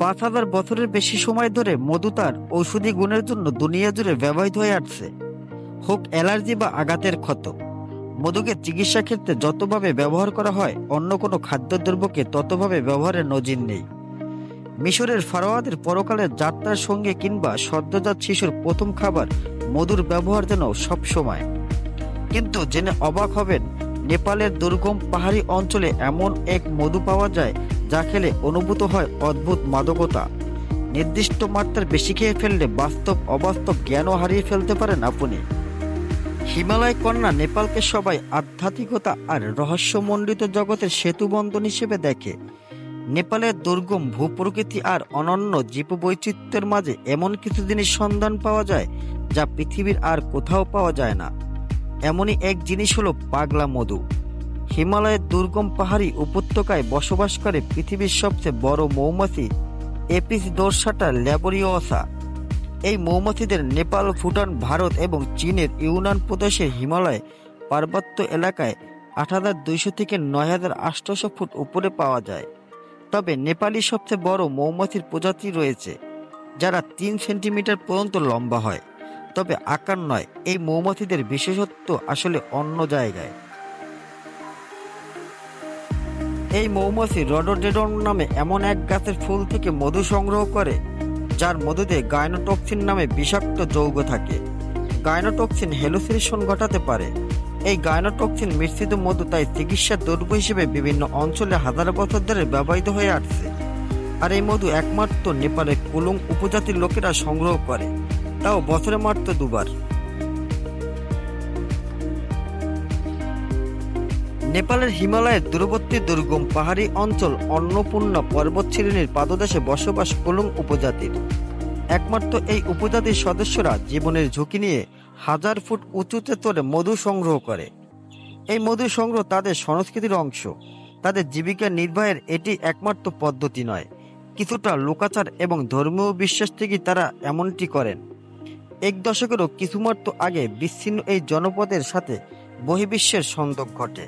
পাঁচ হাজার বছরের বেশি সময় ধরে মধু তার ঔষধি গুণের জন্য দুনিয়া জুড়ে ব্যবহৃত হয়ে আসছে। হোক অ্যালার্জি বা আঘাতের ক্ষত, মধুকে চিকিৎসা ক্ষেত্রে যতভাবে ব্যবহার করা হয়, অন্য কোনো খাদ্যদ্রব্যকে ততভাবে ব্যবহারের নজির নেই। মিশরের ফারোয়াদের পরকালের যাত্রার সঙ্গে কিংবা সদ্যজাত শিশুর প্রথম খাবার মধুর ব্যবহার যেন সবসময় কিন্তু জেনে অবাক হবেন, নেপালের দুর্গম পাহাড়ি অঞ্চলে এমন এক মধু পাওয়া যায় যা খেলে অনুভূত হয় অদ্ভুত মাদকতা। নির্দিষ্ট মাত্রার বেশি খেয়ে ফেললে বাস্তব অবাস্তব জ্ঞানও হারিয়ে ফেলতে পারেন আপনি। হিমালয় কন্যা নেপালকে সবাই আধ্যাত্মিকতা আর রহস্যমণ্ডিত জগতের সেতুবন্ধন হিসেবে দেখে। নেপালের দুর্গম ভূপ্রকৃতি আর অনন্য জীববৈচিত্র্যের মাঝে এমন কিছু জিনিস সন্ধান পাওয়া যায় যা পৃথিবীর আর কোথাও পাওয়া যায় না। এমনই এক জিনিস হলো পাগলা মধু। হিমালয়ের দুর্গম পাহাড়ি উপত্যকায় বসবাস করে পৃথিবীর সবচেয়ে বড় মৌমাছি এপিস দোরসাটা ল্যাবরিওসা। এই মৌমাছিদের নেপাল, ভুটান, ভারত এবং চীনের ইউনান প্রদেশের হিমালয় পার্বত্য এলাকায় আট হাজার দুইশো থেকে নয় হাজার আটশোশো ফুট উপরে পাওয়া যায়। তবে নেপালি সবচেয়ে বড় মৌমাছির প্রজাতি রয়েছে, যারা তিন সেন্টিমিটার পর্যন্ত লম্বা হয়। তবে আকার নয়, এই মৌমাছিদের বিশেষত্ব আসলে অন্য জায়গায়। এই মৌমাছি রডোডেডন নামে এমন এক গাছের ফুল থেকে মধু সংগ্রহ করে, যার মধুতে গায়নোটক্সিন নামে বিষাক্ত যৌগ থাকে। গায়নোটক্সিন হেলুসিনেশন ঘটাতে পারে। এই গায়নোটক্সিন মিশ্রিত মধু তাই চিকিৎসার দ্রব্য হিসেবে বিভিন্ন অঞ্চলে হাজার বছর ধরে ব্যবহৃত হয়ে আসছে। আর এই মধু একমাত্র নেপালের কুলুং উপজাতির লোকেরা সংগ্রহ করে। তাও বছরে মাত্র দুবার। নেপালের হিমালয়ের দূরবর্তী দুর্গম পাহাড়ি অঞ্চল অন্নপূর্ণা পর্বত শ্রেণির পাদদেশে বসবাস কুলুং উপজাতির। একমাত্র এই উপজাতির সদস্যরা জীবনের ঝুঁকি নিয়ে হাজার ফুট উঁচুতে তোলে মধু সংগ্রহ করে। এই মধু সংগ্রহ তাদের সংস্কৃতির অংশ। তাদের জীবিকা নির্বাহের এটি একমাত্র পদ্ধতি নয়। কিছুটা লোকাচার এবং ধর্মীয় বিশ্বাস থেকে তারা এমনটি করেন। এক দশকেরও কিছুমাত্র আগে বিচ্ছিন্ন এই জনপদের সাথে বহির্বিশ্বের সংযোগ ঘটে।